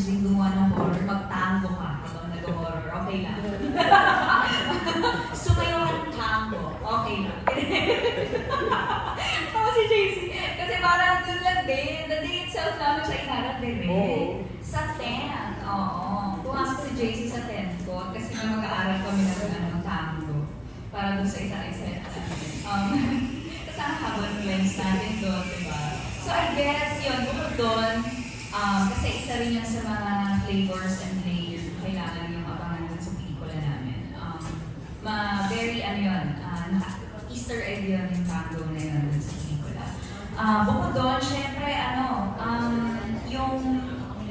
challenging gumawa ng horror, magtango ka habang nag-horror, okay lang. Sumayo ka ng tango, okay lang. Tapos si JC, kasi parang dun lang din, the day itself namin siya inarap din eh. Oo. Sa tent, oo. Pumasok si JC sa tent ko kasi may mag-aaral kami ng ano, tango. Para dun sa isa isa Um, kasi ang haba ng lens natin doon, di ba? So I guess yun, bukod doon, kasi isa rin yan sa mga flavors and layers na kailangan yung abangan dun sa pelikula namin. Um, ma very ano yun, naka- Easter egg yun yung tango na yun dun sa pelikula. Ah, bukod doon, syempre, ano, um, yung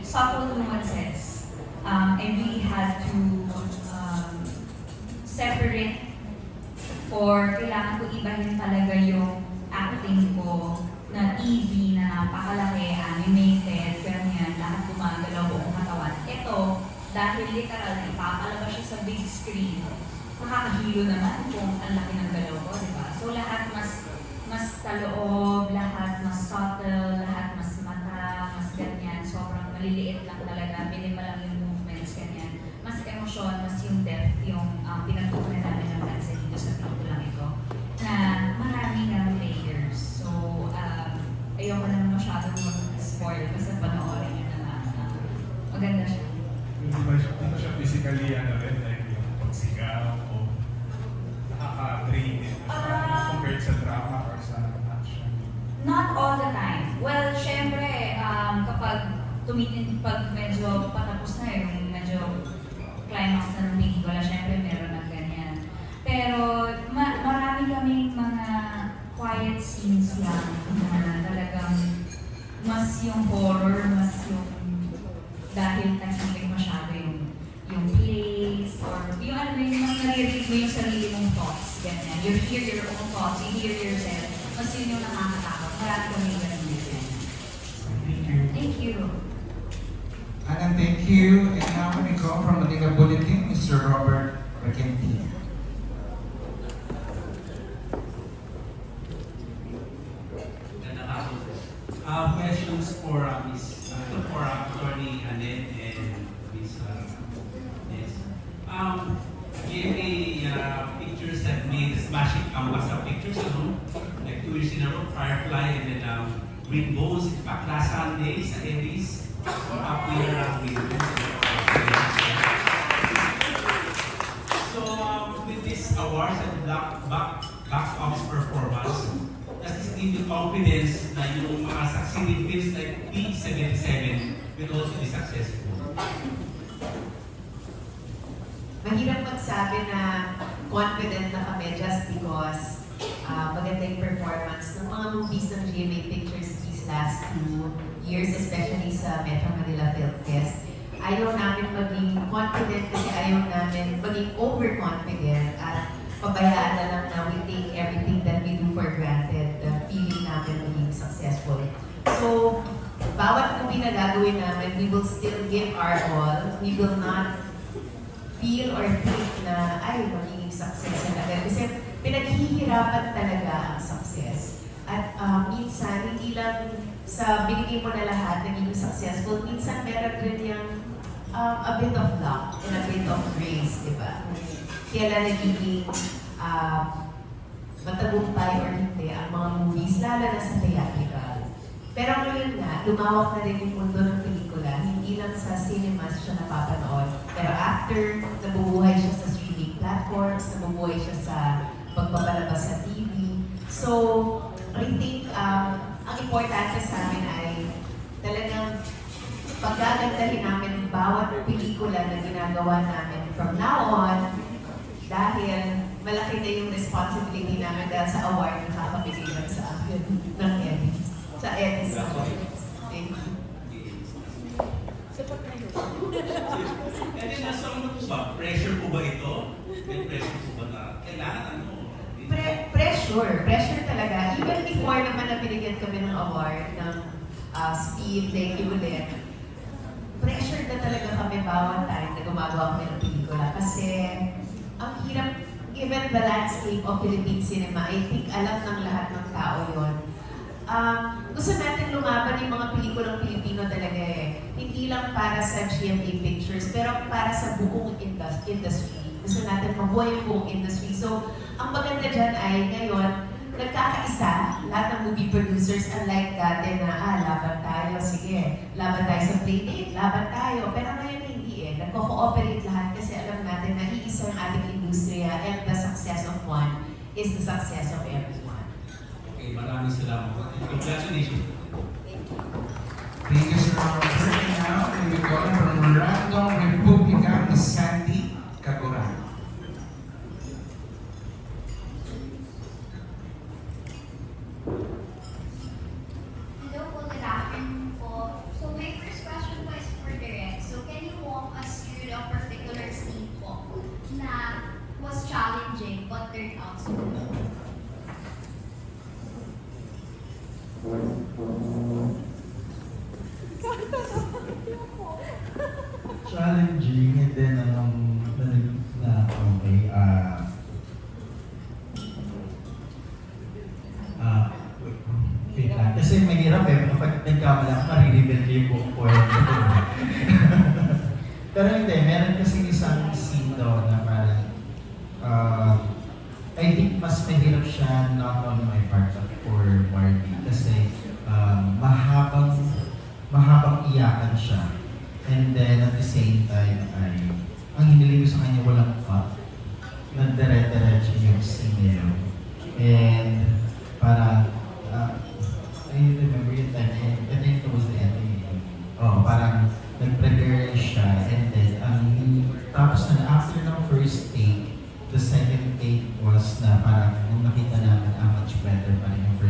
subtle nuances, um, I really had to screen, nakakahilo naman kung ang laki ng galaw ko, di ba? So lahat mas mas taloob, lahat mas subtle, lahat mas mata, mas ganyan, sobrang maliliit lang talaga, minimal lang yung movements, ganyan. Mas emosyon, mas yung depth, yung um, pinagkukunan namin ng kansa dito sa pelikulang ito, na maraming nga layers. So, um, ayoko na masyadong mag-spoil basta panoorin nyo na lang. Um, maganda siya. Hindi ba siya, ba siya physically ano rin, pagsigaw o nakaka-drain din Ah. compared sa drama or sa action? Not all the time. Well, syempre, um, kapag tumitin, pag medyo patapos na yung medyo climax na ng pelikula, syempre meron ng ganyan. Pero ma- marami kaming mga quiet scenes lang na talagang mas yung horror, mas yung dahil or yung ano yung mas naririnig mo yung sarili mong thoughts, ganyan. You hear your own thoughts, you hear yourself, mas yun yung nakakatakot. Marami kami ganun din. Thank you. Thank you. Anang, thank you. And now we go from the Manila Bulletin, Mr. Robert Requentin. Uh, questions for uh, Ms. Uh, for uh, Attorney Annette and Ms. Uh, yes. Um, GMA uh, Pictures have made smashing canvas of pictures, ano? Like two years in a row, Firefly and then um, Rainbows, in fact, last Sunday sa Aries, up here uh, with So, um, with this awards and black, back, box office performance, does this give you confidence na yung mga succeeding films like P77 will also be successful? Mahirap magsabi na confident na kami just because uh, maganda yung performance ng mga movies ng GMA Pictures these last two years, especially sa Metro Manila Film Fest. Ayaw namin maging confident kasi ayaw namin maging overconfident at pabayaan na lang na we take everything that we do for granted, the feeling namin maging successful. So, bawat movie na gagawin namin, we will still give our all. We will not feel or think na, ay, magiging success na agad. Kasi pinaghihirapan talaga ang success. At uh, minsan, hindi lang sa binigay mo na lahat, naging successful, minsan meron rin yung um, a bit of luck and a bit of grace, di ba? Kaya nagiging uh, matagumpay or hindi ang mga movies, lalo na sa theatrical. Pero ngayon nga, lumawak na rin yung mundo ng pelikula. Hindi lang sa cinemas siya napapanood. Pero after, nabubuhay siya sa streaming platforms, nabubuhay siya sa pagpapalabas sa TV. So, I think um, ang importante sa amin ay talagang paggagandahin namin bawat pelikula na ginagawa namin from now on dahil malaki na yung responsibility namin dahil sa award na kakabigay lang sa akin ng Emmys. Sa Emmys. Thank you. And then, nasa ano po ba? Pressure po ba ito? May pressure po ba na kailangan ano? Pre- pressure. Pressure talaga. Even before naman na binigyan kami ng award ng uh, Speed, thank you ulit. Pressure na talaga kami bawat time na gumagawa kami ng pelikula. Kasi ang hirap, given the landscape of Philippine cinema, I think alam ng lahat ng tao yon Um, gusto natin lumaban yung mga pelikulang Pilipino talaga eh. Hindi lang para sa GMA Pictures, pero para sa buong indus- industry. Gusto natin mabuhay yung buong industry. So, ang maganda dyan ay ngayon, nagkakaisa lahat ng movie producers unlike dati na, ah, laban tayo, sige, laban tayo sa playdate, laban tayo. Pero ngayon hindi eh. Nagko-cooperate lahat kasi alam natin na iisa ang ating industriya and the success of one is the success of everyone. Okay, maraming salamat. Congratulations. Thank you, Sir Robert. Now, we will go from Random kasi mahirap eh kapag nagkamala ka marireveal ko yung buong kwento pero hindi meron kasi isang scene daw na parang ah I think mas mahirap siya not on my part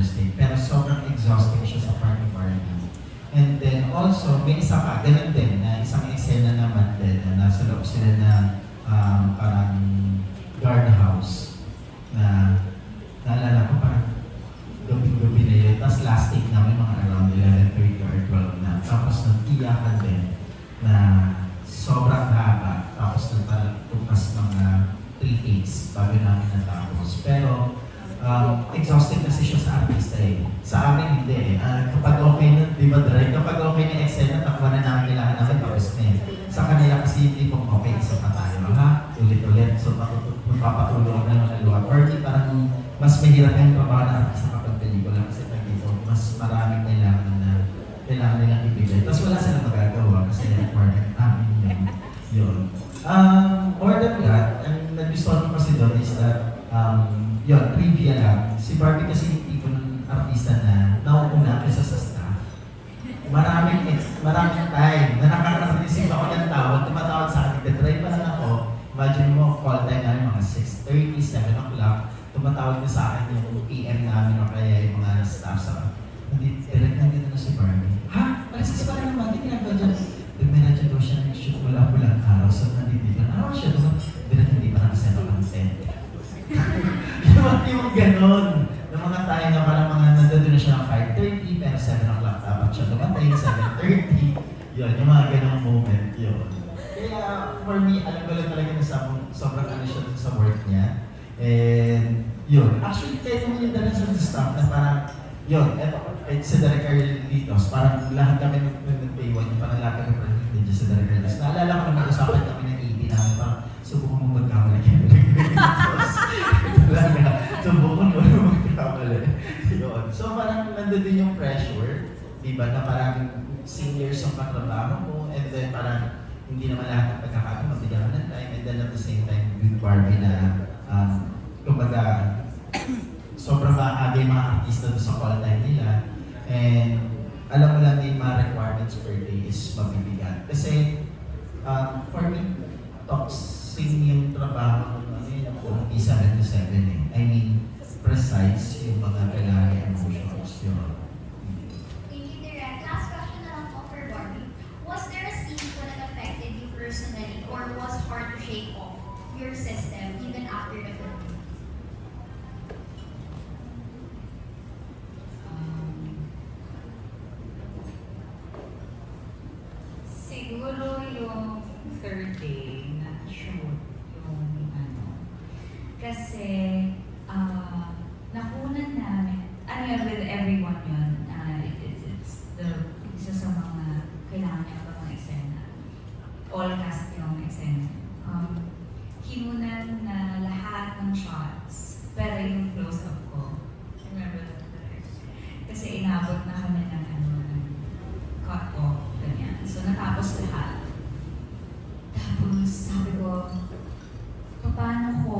take. Pero sobrang exhausting siya sa part ni Barbie. And then also, may isa pa, ganun din, na isang eksena naman din, na nasa loob sila na um, parang guardhouse, na naalala ko parang gabi-gabi na yun. Tapos last take namin mga around 11.30 or 12 na. Tapos nag-iyakan din na sobrang haba. Tapos nagtukas mga 3 takes bago namin natapos. Pero um, exhausting kasi siya sa artista eh. Sa amin hindi eh. Ah, kapag okay na, di ba Dre? Kapag okay na eksena, takwa na namin kailangan namin tapos na eh. Sa kanila kasi hindi pong okay, isa pa tayo ha? Ulit-ulit. So magpapatuloy na ng luwa. Or di parang mas mahirap yung trabaho ng artista kapag pelikula kasi pag dito, mas maraming kailangan na kailangan nilang ibigay. Tapos wala silang magagawa kasi requirement namin yun. yun. Um, more than that, ang nagustuhan ko kasi doon is that um, yun, trivia lang. Si Barbie kasi yung tipo ng artista na nauuna kaysa sa staff. Maraming, ex- maraming time na nakaka-receive ako ng tawag, tumatawag sa akin, drive pa lang ako, imagine mo, call time namin mga 6.30, 7 o'clock, tumatawag na sa akin yung PM namin o kaya yung mga staff sa hindi, direct na dito na si Barbie. Ha? Alas pa rin naman, hindi ginagawa dyan. Dumiradyo daw siya nag-shoot mula bulang araw, so nandito na. Araw siya sobrang, ano siya sa work niya. And yun, actually kahit naman yung dala sa staff na parang, yun, eto, kahit sa Derek Carlitos, parang lahat kami nag- nag- nag-pay one, yung parang lahat kami presented dyan sa Derek Carlitos. Naalala ko na mag-usapan kami ng EP namin, parang subukan mo magkamali kayo. Talaga, subukan mo na magkamali. Yun. So parang nandun din yung pressure, di ba, na parang seniors ang katrabaho mo, and then parang hindi naman lahat ng pagkakataon mabigyan ng time, and then at the same time, with Barbie na, um, kumbaga, sobrang maaga yung mga artista doon sa call time nila, and alam mo lang na yung mga requirements per day is mabibigat. Kasi, um, for me, toxic yung trabaho, ano yun, hindi 7 to 7 eh. I mean, precise yung mga kailangan emotions yun. Thank you, Direk. Last question na lang po for Barbie. Was there a scene po that affected you personally or was hard to shake off your system even after the film? Um, siguro yung third day na shoot yung ano. Kasi, ah, nakunan namin, ano with everyone yun, eksena. Um, kinunan na lahat ng shots, pero yung close-up ko, remember that? Kasi inabot na kami ng ano, ng cut off, ganyan. So natapos lahat. Tapos sabi ko, paano ko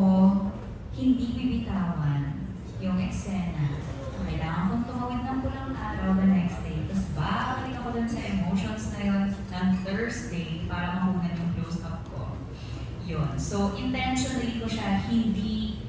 hindi bibitawan yung eksena. Kailangan kong tumawid ng pulang araw the next day. Tapos babalik ako dun sa emotions na yun ng Thursday para makunan yung close-up ko. Yun. So, intentionally ko siya hindi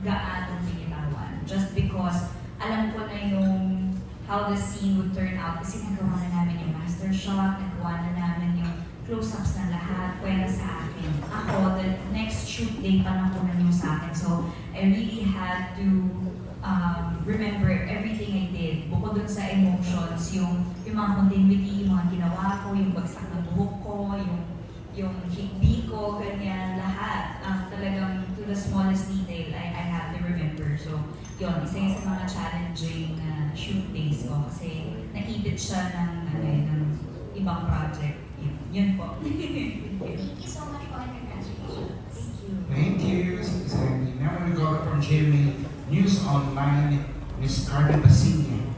gaanong binitawan. Just because alam ko na yung how the scene would turn out. Kasi nagawa na namin yung master shot, nagawa na namin yung close-ups ng lahat, pwera sa akin. Ako, the next shoot day pa nakunan yung sa akin. So, I really had to um, remember everything I did. Bukod dun sa emotions, yung, yung mga continuity, yung mga ginawa ko, yung bagsak ng buhok ko, yung yung hikbi ko, ganyan, lahat. Ang talagang to the smallest detail, I, I have to remember. So, yun, isa yun sa mga challenging uh, shoot days ko kasi naibit siya ng, ano, eh, ng ibang project. Yun, yun po. Thank you so much and congratulations. Thank you, Sandy. Now we go from GMA News Online, Miss Carmen Basilio.